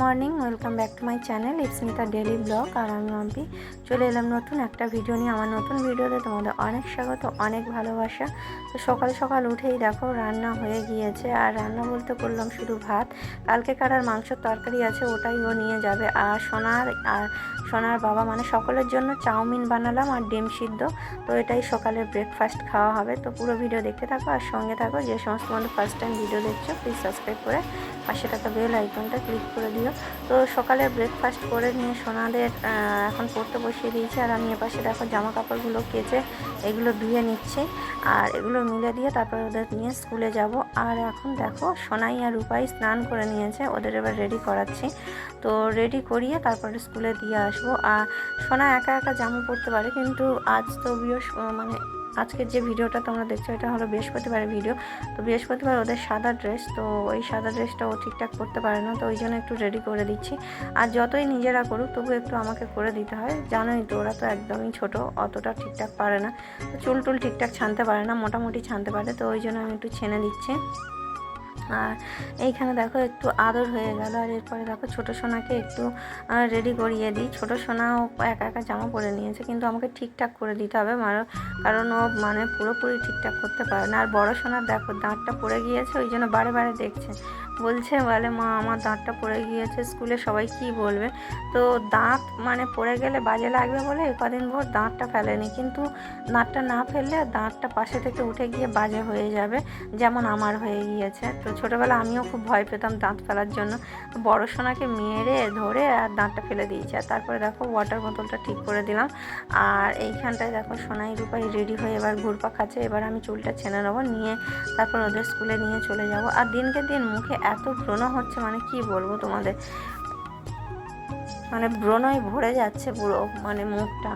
Morning, welcome back to my channel, Ipsmita daily vlog, আর আমি মাম্পি চলে এলাম নতুন একটা ভিডিও নিয়ে। আমার নতুন ভিডিওতে তোমাদের অনেক স্বাগত, অনেক ভালোবাসা। তো সকাল সকাল উঠেই দেখো, রান্না হয়ে গিয়েছে। আর রান্না বলতে করলাম শুধু ভাত। কালকে কারার মাংসের তরকারি আছে, ওটাই ও নিয়ে যাবে। আর সোনার আর সোনার বাবা মানে সকলের জন্য চাউমিন বানালাম আর ডিম সিদ্ধ। তো এটাই সকালের ব্রেকফাস্ট খাওয়া হবে। তো পুরো ভিডিও দেখতে থাকো, আর সঙ্গে থাকো যে সমস্ত বন্ধু ফার্স্ট টাইম ভিডিও দেখছ প্লিজ সাবস্ক্রাইব করে পাশে থাকা বেল আইকনটা ক্লিক করে দিও। তো সকালে ব্রেকফাস্ট করে নিয়ে সোনাদের এখন পড়তে বসিয়ে দিয়েছি। আর আমি এপাশে দেখো জামা কাপড়গুলো কেচে এগুলো ধুয়ে নিচ্ছি। আর এগুলো মিলে দিয়ে তারপরে ওদের নিয়ে স্কুলে যাব। আর এখন দেখো সোনাই আর রূপাই স্নান করে নিয়েছে, ওদের এবার রেডি করাচ্ছি। তো রেডি করিয়ে তারপরে স্কুলে দিয়ে আসব। আর সোনা একা একা জামা পরতে পারে, কিন্তু আজ তো বৃহস্প মানে আজকের যে ভিডিওটা তোমরা দেখছ, এটা হলো বৃহস্পতিবারের ভিডিও। তো বৃহস্পতিবার ওদের সাদা ড্রেস, তো ওই সাদা ড্রেসটা ও ঠিকঠাক করতে পারে না, তো ওই জন্য একটু রেডি করে দিচ্ছি। আর যতই নিজেরা করুক তবু একটু আমাকে করে দিতে হয়। জানোই তো, ওরা তো একদমই ছোট, অতটা ঠিকঠাক পারে না। তো চুল টুল ঠিকঠাক ছানতে পারে না, মোটামুটি ছানতে পারে, তো ওই জন্য আমি একটু ছেনে দিচ্ছি। আর এইখানে দেখো একটু আদর হয়ে গেল, আর এরপরে দেখো ছোটো সোনাকে একটু রেডি করিয়ে দিই। ছোটো সোনাও একা একা জামা পরে নিয়েছে, কিন্তু আমাকে ঠিকঠাক করে দিতে হবে কারণ ও মানে পুরোপুরি ঠিকঠাক করতে পারে না। আর বড় সোনার দেখো দাঁতটা পড়ে গিয়েছে, ওই জন্য বারে বারে দেখছে। বলছে, বলে, মা, আমার দাঁতটা পড়ে গিয়েছে স্কুলে, সবাই কি বলবে? তো দাঁত মানে পড়ে গেলে বাজে লাগবে বলে, কদিন ভোর দাঁতটা ফেলেনি। কিন্তু দাঁতটা না ফেললে দাঁতটা পাশে থেকে উঠে গিয়ে বাজে হয়ে যাবে, যেমন আমার হয়ে গিয়েছে। তো ছোটোবেলা আমিও খুব ভয় পেতাম দাঁত ফেলার জন্য। বড় সোনাকে মেরে ধরে আর দাঁতটা ফেলে দিয়েছে। আর তারপরে দেখো ওয়াটার বোতলটা ঠিক করে দিলাম। আর এইখানটায় দেখো, সোনাই রূপাই রেডি হয়ে এবার ঘুরপা খাচ্ছে। এবার আমি চুলটা ছেনে নেব, নিয়ে তারপর ওদের স্কুলে নিয়ে চলে যাব। আর দিনকে দিন মুখে এত ব্রণ হচ্ছে মানে কি বলব তোমাদের? মানে ব্রণই ভরে যাচ্ছে পুরো মানে মুখটা।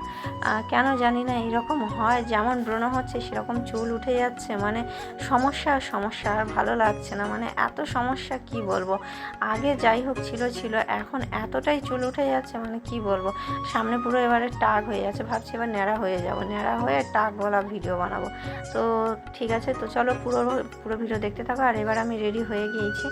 কেন জানি না, এরকম হয়, যেমন ব্রণ হচ্ছে, সেরকম চুল উঠে যাচ্ছে। মানে সমস্যা সমস্যা, আর ভালো লাগছে না। মানে এত সমস্যা, কি বলব? আগে যাই হোক, ছিল ছিল, এখন এতটাই চুল উঠে যাচ্ছে মানে কি বলব? সামনে পুরো এবারে টাক হয়ে যাচ্ছে, ভাবছি এবার ন্যাড়া হয়ে যাব। ন্যাড়া হয়ে টাক বলা ভিডিও বানাবো। তো ঠিক আছে, তো চলো পুরো পুরো ভিডিও দেখতে থাকো, আর এবার আমি রেডি হয়ে গিয়েছি।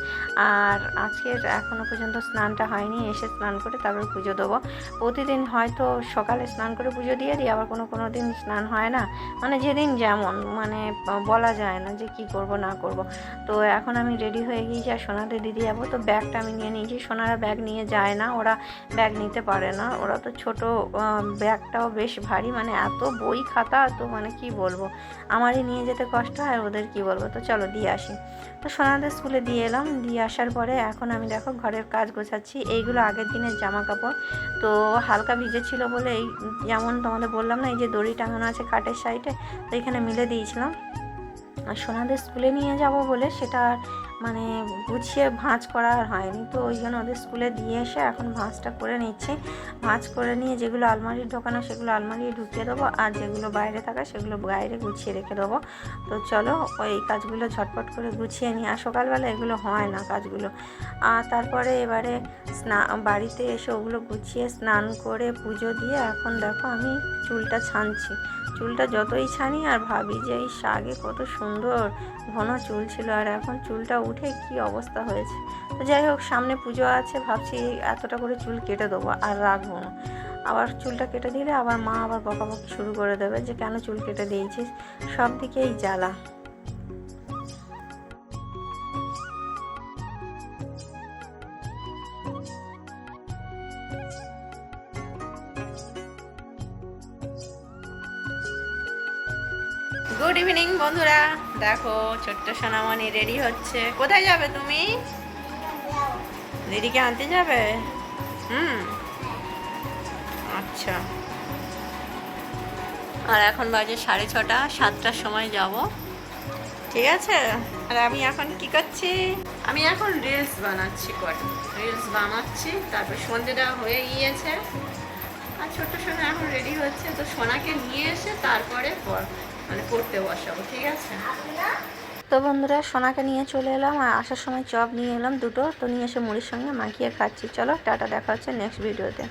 আর আজকের এখনও পর্যন্ত স্নানটা হয়নি, এসে স্নান করে তারপর পুজো দেবো। প্রতিদিন হয়তো সকালে স্নান করে পুজো দিয়ে দিই, আবার কোনো কোনো দিন স্নান হয় না। মানে যেদিন যেমন মানে বলা যায় না যে কি করব না করব। তো এখন আমি রেডি হয়ে গিয়েছি আর সোনাতে দিদি যাব। তো ব্যাগটা আমি নিয়ে নিয়েছি। সোনারা ব্যাগ নিয়ে যায় না, ওরা ব্যাগ নিতে পারে না। ওরা তো ছোট ব্যাগটাও বেশ ভারী। মানে এত বই খাতা, তো মানে কি বলব? আমারই নিয়ে যেতে কষ্ট হয়, ওদের কি বলব? তো চলো দিয়ে আসি। তো সোনাদের স্কুলে দিয়ে এলাম। দিয়ে আসার পরে এখন আমি দেখো ঘরের কাজ গোছাচ্ছি। এইগুলো আগের দিনের জামা কাপড় তো হালকা ভিজে ছিল বলে এই যেমন তোমাদের বললাম না, এই যে দড়ি টাঙানো আছে কাঠের সাইডে, তো এখানে মিলে দিয়েছিলাম। আর সোনাদের স্কুলে নিয়ে যাব বলে সেটা মানে গুছিয়ে ভাঁজ করা আর হয়নি। তো ওই জন্য ওদের স্কুলে দিয়ে এসে এখন ভাঁজটা করে নিচ্ছি। ভাঁজ করে নিয়ে যেগুলো আলমারির ঢোকানো সেগুলো আলমারি ঢুকিয়ে দেবো আর যেগুলো বাইরে থাকা সেগুলো বাইরে গুছিয়ে রেখে দেবো। তো চলো ওই কাজগুলো ঝটপট করে গুছিয়ে নিই। আর সকালবেলা এগুলো হয় না কাজগুলো। আর তারপরে এবারে স্না, বাড়িতে এসে ওগুলো গুছিয়ে স্নান করে পুজো দিয়ে এখন দেখো আমি চুলটা ছানছি। চুলটা যতই ছানি আর ভাবি যে এই শাগে কত সুন্দর ঘন চুল ছিল। আর এখন চুলটা উঠে কি অবস্থা হয়েছে? তো যাই হোক, সামনে পুজো আছে, ভাবছি এতটা করে চুল কেটে দেবো আর রাখব না। আবার চুলটা কেটে দিলে আবার মা আবার বকাবকি শুরু করে দেবে যে, কেন চুল কেটে দিয়েছিস? সব দিকেই জ্বালা। গুড ইভিনিং বন্ধুরা। দেখো, ছোট্ট সোনামণি রেডি হচ্ছে। কোথায় যাবে তুমি? দিদিকে আনতে যাবে? হুম। আচ্ছা। আর এখন বাজে সাড়ে ছটা, সাতটার সময় যাব। ঠিক আছে? আর আমি এখন কি করছি? আমি এখন রিলস বানাচ্ছি কটা রিলস বানাচ্ছি, তারপর সন্ধেটা হয়ে গিয়েছে। আর ছোট্ট সোনা এখন রেডি হচ্ছে, তো সোনাকে নিয়ে এসে তারপরে পর মানে পড়তে বসাবো ঠিক আছে? তো বন্ধুরা, সোনাকে নিয়ে চলে এলাম আর আসার সময় চপ নিয়ে এলাম দুটো। তো নিয়ে এসে মুড়ির সঙ্গে মাখিয়ে খাচ্ছি। চলো, টাটা, দেখা হচ্ছে নেক্সট ভিডিওতে